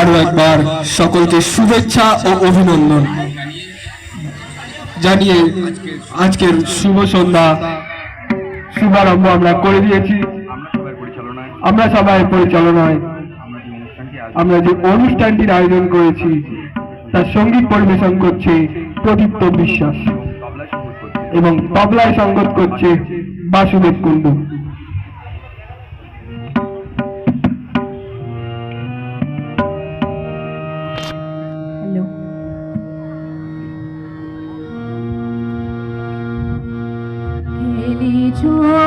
আরও একবার সকলকে শুভেচ্ছা ও অভিনন্দন। জানিয়ে আজকের শুভ সন্ধ্যা। শুভারম্ভ আমরা করে দিয়েছি। আমরা সবাই পরিচালনায়। আমরা যে অনুষ্ঠানটির আয়োজন করেছি, তার সংগীত পরিবেশন করছে প্রদীপ্ত বিশ্বাস এবং তবলায় সঙ্গত করছে বাসুদেব কুণ্ডু। Chúa